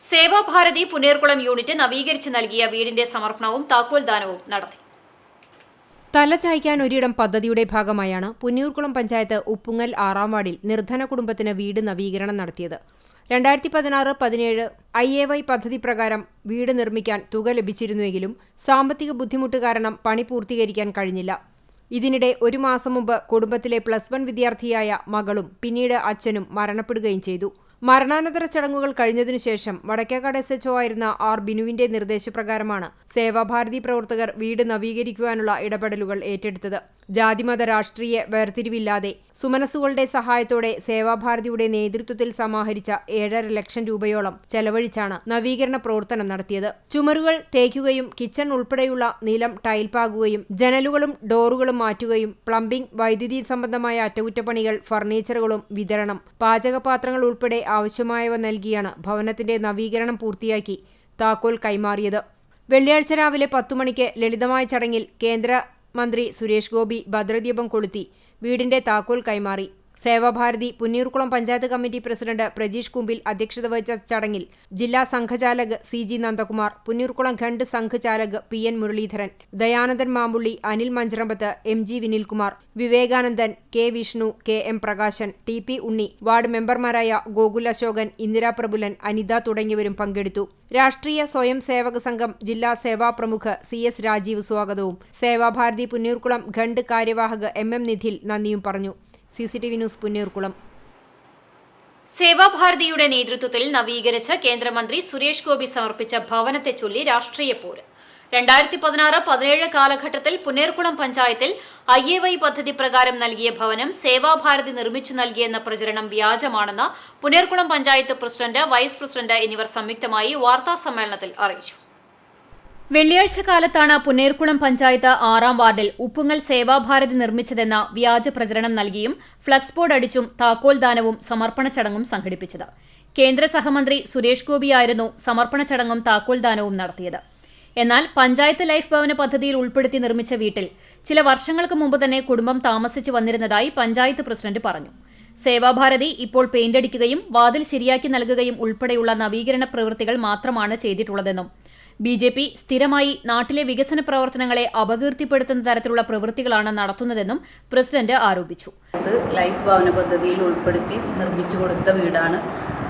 Seva Bharati Punerkulam unit നവീകരിച്ച് നൽകിയ വീടിന്റെ സമർപ്പണവും താക്കോൽദാനവും നടത്തി. തലചായ്ക്കാൻ ഒരിടം പദ്ധതിയുടെ ഭാഗമായാണ് പുന്നൂർകുളം പഞ്ചായത്ത് ഉപ്പുങ്ങൽ ആറാം വാർഡിൽ നിർധന കുടുംബത്തിന് വീട് നവീകരണം നടത്തിയത്. രണ്ടായിരത്തി പതിനാറ് പതിനേഴ് ഐ എ വൈ പദ്ധതി പ്രകാരം വീട് നിർമ്മിക്കാൻ തുക ലഭിച്ചിരുന്നുവെങ്കിലും സാമ്പത്തിക ബുദ്ധിമുട്ട് കാരണം പണി പൂർത്തീകരിക്കാൻ കഴിഞ്ഞില്ല. ഇതിനിടെ ഒരു മാസം മുമ്പ് കുടുംബത്തിലെ പ്ലസ് വൺ വിദ്യാർത്ഥിയായ മകളും പിന്നീട് അച്ഛനും മരണപ്പെടുകയും ചെയ്തു. മരണാനന്തര ചടങ്ങുകൾ കഴിഞ്ഞതിനു ശേഷം വടക്കേക്കാട് എസ് എച്ച്ഒ ആയിരുന്ന ആർ ബിനുവിന്റെ നിർദ്ദേശപ്രകാരമാണ് സേവാഭാരതി പ്രവർത്തകർ വീട് നവീകരിക്കുവാനുള്ള ഇടപെടലുകൾ ഏറ്റെടുത്തത്. ജാതിമത രാഷ്ട്രീയ വേർതിരിവില്ലാതെ സുമനസ്സുകളുടെ സഹായത്തോടെ സേവാഭാരതിയുടെ നേതൃത്വത്തിൽ സമാഹരിച്ച ഏഴര ലക്ഷം രൂപയോളം ചെലവഴിച്ചാണ് നവീകരണ പ്രവർത്തനം നടത്തിയത്. ചുമരുകൾ തേക്കുകയും കിച്ചൺ ഉൾപ്പെടെയുള്ള നിലം ടൈൽ പാകുകയും ജനലുകളും ഡോറുകളും മാറ്റുകയും പ്ലംബിംഗ് വൈദ്യുതി സംബന്ധമായ അറ്റകുറ്റപ്പണികൾ ഫർണിച്ചറുകളും വിതരണം പാചകപാത്രങ്ങൾ ഉൾപ്പെടെ ആവശ്യമായവ നൽകിയാണ് ഭവനത്തിന്റെ നവീകരണം പൂർത്തിയാക്കി താക്കോൽ കൈമാറിയത്. വെള്ളിയാഴ്ച രാവിലെ പത്തുമണിക്ക് ലളിതമായ ചടങ്ങിൽ കേന്ദ്രമന്ത്രി സുരേഷ് ഗോപി ഭദ്രദീപം കൊളുത്തി വീടിന്റെ താക്കോൽ കൈമാറി. സേവാഭാരതി പുന്നീർകുളം പഞ്ചായത്ത് കമ്മിറ്റി പ്രസിഡന്റ് പ്രജീഷ് കുമ്പിൽ അധ്യക്ഷത വഹിച്ച ചടങ്ങിൽ ജില്ലാ സംഘചാലക് സി ജി നന്ദകുമാർ പുന്നീർകുളം ഖണ്ഡ് സംഘചാലക് P N Muraleedharan Dayanandan Mampulli Anil Mancharambath M G Vinilkumar Vivekanandan K Vishnu K M Prakashan T P Unni ward മെമ്പർമാരായ ഗോകുൽ അശോകൻ ഇന്ദിരാ പ്രഭുലൻ അനിത തുടങ്ങിയവരും പങ്കെടുത്തു. രാഷ്ട്രീയ സ്വയം സേവക സംഘം ജില്ലാ സേവാ പ്രമുഖ സി എസ് രാജീവ് സ്വാഗതവും. സേവാഭാരതി പുന്നീർകുളം ഖണ്ഡ് കാര്യവാഹക് എം എം നിധിൽ നന്ദിയും പറഞ്ഞു. C C T V news Punnayurkulam സേവാഭാരതിയുടെ നേതൃത്വത്തിൽ നവീകരിച്ച് കേന്ദ്രമന്ത്രി സുരേഷ് ഗോപി സമർപ്പിച്ച ഭവനത്തെ ചൊല്ലി രാഷ്ട്രീയ പോര്. രണ്ടായിരത്തി പതിനാറ് പതിനേഴ് കാലഘട്ടത്തിൽ പുനേർകുളം പഞ്ചായത്തിൽ ഐ എ വൈ പദ്ധതി പ്രകാരം നൽകിയ ഭവനം സേവാഭാരതി നിർമ്മിച്ചു നൽകിയെന്ന പ്രചരണം വ്യാജമാണെന്ന് Punnayurkulam panchayat president vice president എന്നിവർ സംയുക്തമായി വാർത്താ സമ്മേളനത്തിൽ അറിയിച്ചു. വെള്ളിയാഴ്ച കാലത്താണ് പുന്നേർക്കുളം പഞ്ചായത്ത് ആറാം വാർഡിൽ ഉപ്പുങ്ങൽ സേവാഭാരതി നിർമ്മിച്ചതെന്ന വ്യാജ പ്രചരണം നൽകിയും ഫ്ലക്സ് ബോർഡ് അടിച്ചും താക്കോൽദാനവും സമർപ്പണ ചടങ്ങും സംഘടിപ്പിച്ചത്. കേന്ദ്ര സഹമന്ത്രി സുരേഷ് ഗോപിയായിരുന്നു സമർപ്പണ ചടങ്ങും താക്കോൽദാനവും നടത്തിയത്. എന്നാൽ പഞ്ചായത്ത് ലൈഫ് ഭവന പദ്ധതിയിൽ ഉൾപ്പെടുത്തി നിർമ്മിച്ച വീട്ടിൽ ചില വർഷങ്ങൾക്ക് മുമ്പ് തന്നെ കുടുംബം താമസിച്ചു വന്നിരുന്നതായി പഞ്ചായത്ത് പ്രസിഡന്റ് പറഞ്ഞു. സേവാഭാരതി ഇപ്പോൾ പെയിന്റ് അടിക്കുകയും വാതിൽ ശരിയാക്കി നൽകുകയും ഉൾപ്പെടെയുള്ള നവീകരണ പ്രവൃത്തികൾ മാത്രമാണ് ചെയ്തിട്ടുള്ളതെന്നും ബി ജെ പി സ്ഥിരമായി നാട്ടിലെ വികസന പ്രവർത്തനങ്ങളെ അപകീർത്തിപ്പെടുത്തുന്ന തരത്തിലുള്ള പ്രവൃത്തികളാണ് നടത്തുന്നതെന്നും പ്രസിഡന്റ് ആരോപിച്ചു. ലൈഫ് ഭവന പദ്ധതിയിൽ ഉൾപ്പെടുത്തി നിർമ്മിച്ചു കൊടുത്ത വീടാണ്.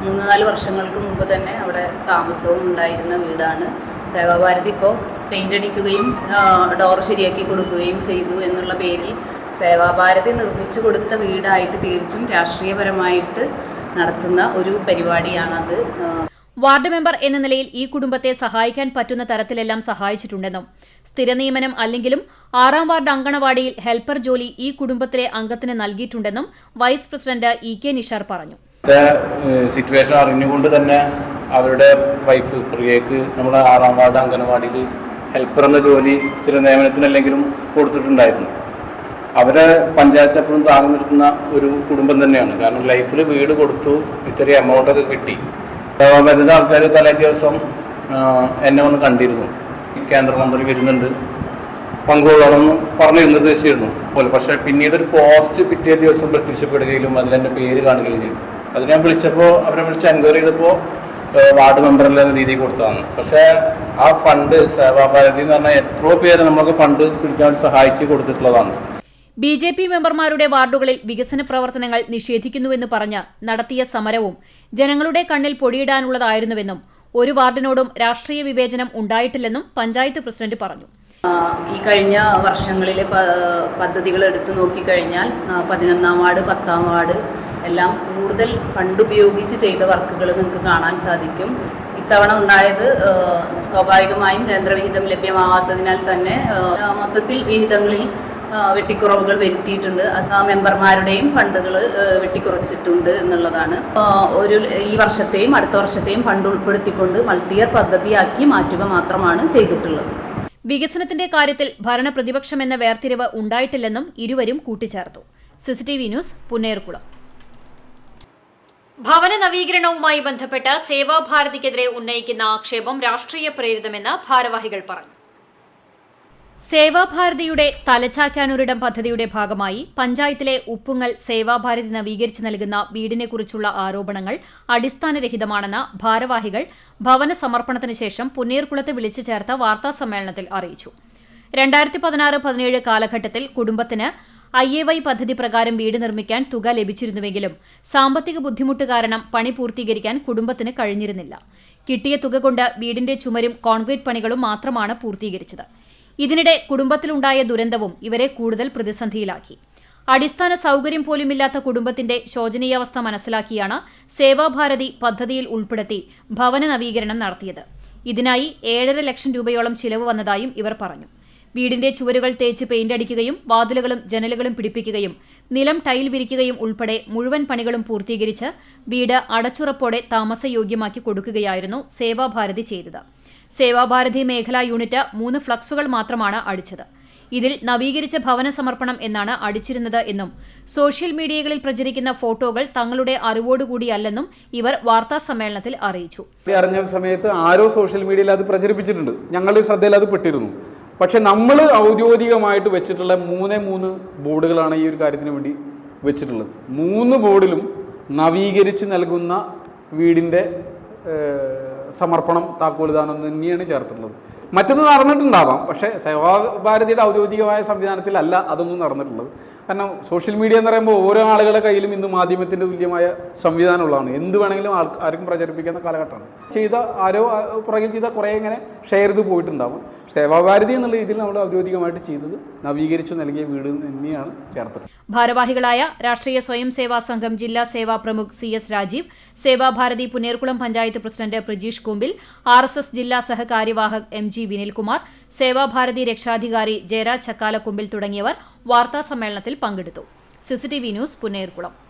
മൂന്ന് നാല് വർഷങ്ങൾക്ക് മുമ്പ് തന്നെ അവിടെ താമസവും ഉണ്ടായിരുന്ന വീടാണ്. സേവാഭാരതി ഇപ്പോൾ പെയിന്റ് അടിക്കുകയും ഡോർ ശരിയാക്കി കൊടുക്കുകയും ചെയ്തു എന്നുള്ള പേരിൽ സേവാഭാരതി നിർമ്മിച്ചു കൊടുത്ത വീടായിട്ട് തീർച്ചും രാഷ്ട്രീയപരമായിട്ട് നടത്തുന്ന ഒരു പരിപാടിയാണത്. വാർഡ് മെമ്പർ എന്ന നിലയിൽ ഈ കുടുംബത്തെ സഹായിക്കാൻ പറ്റുന്ന തരത്തിലെല്ലാം സഹായിച്ചിട്ടുണ്ടെന്നും സ്ഥിര നിയമനം അല്ലെങ്കിലും ആറാം വാർഡ് അങ്കണവാടിയിൽ ഹെൽപ്പർ ജോലി ഈ കുടുംബത്തിലെ അംഗത്തിന് നൽകിയിട്ടുണ്ടെന്നും vice president E K Nishar പറഞ്ഞു. സിറ്റുവേഷൻ അറിഞ്ഞുകൊണ്ട് തന്നെ അവരുടെ വൈഫ് പ്രിയക്ക് നമ്മുടെ ആറാം വാർഡ് അംഗനവാടിയിൽ ഹെൽപ്പർ എന്ന ജോലി സ്ഥിര നിയമനത്തിനല്ലെങ്കിലും കൊടുത്തിട്ടുണ്ടായിരുന്നു. അവരെ പഞ്ചായത്ത് എപ്പോഴും താങ്ങി നിർത്തുന്ന ഒരു കുടുംബം തന്നെയാണ്. കാരണം ലൈഫിൽ വീട് കൊടുത്തു ഇത്രയും എമൗണ്ടൊക്കെ കിട്ടി. വരുന്ന ആൾക്കാർ തലേ ദിവസം എന്നെ ഒന്ന് കണ്ടിരുന്നു. കേന്ദ്രമന്ത്രി വരുന്നുണ്ട്. പങ്കുകൊള്ളണമെന്ന് പറഞ്ഞു നിർദ്ദേശിച്ചിരുന്നു. പോലെ പക്ഷേ പിന്നീട് ഒരു പോസ്റ്റ് പിറ്റേ ദിവസം പ്രത്യക്ഷപ്പെടുകയും അതിൽ എന്റെ പേര് കാണുകയും ചെയ്തു. അത് ഞാൻ വിളിച്ചപ്പോൾ അവരെ വിളിച്ച് എൻക്വയറി ചെയ്തപ്പോൾ വാർഡ് മെമ്പറിലെ രീതി കൊടുത്തതാണ്. പക്ഷേ ആ ഫണ്ട് സേവാഭാരതി എന്ന് പറഞ്ഞാൽ എത്രയോ പേര് നമുക്ക് ഫണ്ട് പിടിക്കാൻ സഹായിച്ച് കൊടുത്തിട്ടുള്ളതാണ്. ബി ജെ പി മെമ്പർമാരുടെ വാർഡുകളിൽ വികസന പ്രവർത്തനങ്ങൾ നിഷേധിക്കുന്നുവെന്ന് പറഞ്ഞ് നടത്തിയ സമരവും ജനങ്ങളുടെ കണ്ണിൽ പൊടിയിടാനുള്ളതായിരുന്നുവെന്നും ഒരു വാർഡിനോടും രാഷ്ട്രീയ വിവേചനം ഉണ്ടായിട്ടില്ലെന്നും പഞ്ചായത്ത് പ്രസിഡന്റ് പറഞ്ഞു. ഈ കഴിഞ്ഞ വർഷങ്ങളിലെ പദ്ധതികൾ എടുത്തു നോക്കിക്കഴിഞ്ഞാൽ പതിനൊന്നാം വാർഡ് പത്താം വാർഡ് എല്ലാം കൂടുതൽ ഫണ്ട് ഉപയോഗിച്ച് ചെയ്ത വർക്കുകൾ നിങ്ങൾക്ക് കാണാൻ സാധിക്കും. ഇത്തവണ ഉണ്ടായത് സ്വാഭാവികമായും കേന്ദ്രവിഹിതം ലഭ്യമാവാത്തതിനാൽ തന്നെ മൊത്തത്തിൽ വിഹിതങ്ങളിൽ വെട്ടിക്കുറവുകൾ വരുത്തിയിട്ടുണ്ട്. അസാം മെമ്പർമാരുടെയും ഫണ്ടുകൾ വെട്ടിക്കുറച്ചിട്ടുണ്ട് എന്നുള്ളതാണ്. ഒരു ഈ വർഷത്തെയും അടുത്ത വർഷത്തെയും ഫണ്ട് ഉൾപ്പെടുത്തിക്കൊണ്ട് മൾട്ടിയർ പദ്ധതിയാക്കി മാറ്റുക മാത്രമാണ് ചെയ്തിട്ടുള്ളത്. വികസനത്തിന്റെ കാര്യത്തിൽ ഭരണ പ്രതിപക്ഷമെന്ന വേർതിരിവ് ഉണ്ടായിട്ടില്ലെന്നും ഇരുവരും കൂട്ടിച്ചേർത്തു. CCTV news Punnayurkulam. ഭവന നവീകരണവുമായി ബന്ധപ്പെട്ട് സേവാഭാരതിക്കെതിരെ ഉന്നയിക്കുന്ന ആക്ഷേപം രാഷ്ട്രീയ പ്രേരിതമെന്ന് ഭാരവാഹികൾ പറഞ്ഞു. സേവാഭാരതിയുടെ തലചാക്കാനൊരിടം പദ്ധതിയുടെ ഭാഗമായി പഞ്ചായത്തിലെ ഉപ്പുങ്ങൽ സേവാഭാരതി നവീകരിച്ച് നൽകുന്ന വീടിനെക്കുറിച്ചുള്ള ആരോപണങ്ങൾ അടിസ്ഥാനരഹിതമാണെന്ന് ഭാരവാഹികൾ ഭവന സമർപ്പണത്തിന് ശേഷം പുന്നീർകുളത്ത് വിളിച്ചു ചേർത്ത വാർത്താസമ്മേളനത്തിൽ അറിയിച്ചു. രണ്ടായിരത്തി പതിനാറ് പതിനേഴ് കാലഘട്ടത്തിൽ കുടുംബത്തിന് ഐ എ വൈ പദ്ധതി പ്രകാരം വീട് നിർമ്മിക്കാൻ തുക ലഭിച്ചിരുന്നുവെങ്കിലും സാമ്പത്തിക ബുദ്ധിമുട്ട് കാരണം പണി പൂർത്തീകരിക്കാൻ കുടുംബത്തിന് കഴിഞ്ഞിരുന്നില്ല. കിട്ടിയ തുക കൊണ്ട് വീടിന്റെ ചുമരും കോൺക്രീറ്റ് പണികളും മാത്രമാണ് പൂർത്തീകരിച്ചത്. ഇതിനിടെ കുടുംബത്തിലുണ്ടായ ദുരന്തവും ഇവരെ കൂടുതൽ പ്രതിസന്ധിയിലാക്കി. അടിസ്ഥാന സൗകര്യം പോലുമില്ലാത്ത കുടുംബത്തിന്റെ ശോചനീയാവസ്ഥ മനസ്സിലാക്കിയാണ് സേവാഭാരതി പദ്ധതിയിൽ ഉൾപ്പെടുത്തി ഭവന നവീകരണം നടത്തിയത്. ഇതിനായി ഏഴര ലക്ഷം രൂപയോളം ചിലവ് വന്നതായും ഇവർ പറഞ്ഞു. വീടിന്റെ ചുവരുകൾ തേച്ച് പെയിന്റ് അടിക്കുകയും വാതിലുകളും ജനലുകളും പിടിപ്പിക്കുകയും നിലം ടൈൽ വിരിക്കുകയും ഉൾപ്പെടെ മുഴുവൻ പണികളും പൂർത്തീകരിച്ച് വീട് അടച്ചുറപ്പോടെ താമസയോഗ്യമാക്കി കൊടുക്കുകയായിരുന്നു സേവാഭാരതി ചെയ്തത്. സേവാഭാരതി മേഖലാ യൂണിറ്റ് മൂന്ന് ഫ്ലക്സുകൾ മാത്രമാണ് അടിച്ചത്. ഇതിൽ നവീകരിച്ച ഭവന സമർപ്പണം എന്നാണ് അടിച്ചിരുന്നത് എന്നും സോഷ്യൽ മീഡിയകളിൽ പ്രചരിക്കുന്ന ഫോട്ടോകൾ തങ്ങളുടെ അറിവോടുകൂടിയല്ലെന്നും ഇവർ വാർത്താ സമ്മേളനത്തിൽ അറിയിച്ചു. അറിഞ്ഞ സമയത്ത് ആരോ സോഷ്യൽ മീഡിയയിൽ അത് പ്രചരിപ്പിച്ചിട്ടുണ്ട്. ഞങ്ങളുടെ ശ്രദ്ധയിൽ അത് പെട്ടിരുന്നു. പക്ഷെ നമ്മൾ ഔദ്യോഗികമായിട്ട് വെച്ചിട്ടുള്ള മൂന്നേ മൂന്ന് ബോർഡുകളാണ് ഈ ഒരു കാര്യത്തിന് വേണ്ടി വെച്ചിട്ടുള്ളത്. മൂന്ന് ബോർഡിലും നവീകരിച്ച് നൽകുന്ന വീടിന്റെ സമർപ്പണം താക്കോൽദാനം തന്നെയാണ് ചേർത്തിട്ടുള്ളത്. മറ്റൊന്ന് നടന്നിട്ടുണ്ടാവാം. പക്ഷേ സേവാഭാരതിയുടെ ഔദ്യോഗികമായ സംവിധാനത്തിലല്ല അതൊന്നും നടന്നിട്ടുള്ളത്. കാരണം സോഷ്യൽ മീഡിയ എന്ന് പറയുമ്പോൾ ഓരോ ആളുകളുടെ കയ്യിലും ഇന്ന് മാധ്യമത്തിന്റെ തുല്യമായ സംവിധാനമുള്ളതാണ്. എന്ത് വേണമെങ്കിലും ആൾ ആർക്കും പ്രചരിപ്പിക്കുന്ന കാലഘട്ടമാണ്. ചെയ്ത ആരോ പുറകിൽ ചെയ്ത കുറേ ഇങ്ങനെ ഷെയർ ചെയ്ത് പോയിട്ടുണ്ടാവും. സേവാഭാരതി എന്നുള്ള രീതിയിൽ നമ്മൾ ഔദ്യോഗികമായിട്ട് ചെയ്തത് നവീകരിച്ചു നൽകിയ വീട് തന്നെയാണ് ചേർത്തത്. ഭാരവാഹികളായ രാഷ്ട്രീയ സ്വയം സേവാ സംഘം ജില്ലാ സേവാ പ്രമുഖ് C S Rajeev Sevabharati Punnayurkulam panchayat president Prajeesh Kumbil R ജില്ലാ സഹകാര്യവാഹക് എം ജി വിനിൽകുമാർ സേവാഭാരതി രക്ഷാധികാരി ജയരാജ് ചക്കാലക്കുമ്പിൽ തുടങ്ങിയവർ വാർത്താസമ്മേളനത്തിൽ പങ്കെടുത്തു. CCTV news Punnayurkulam.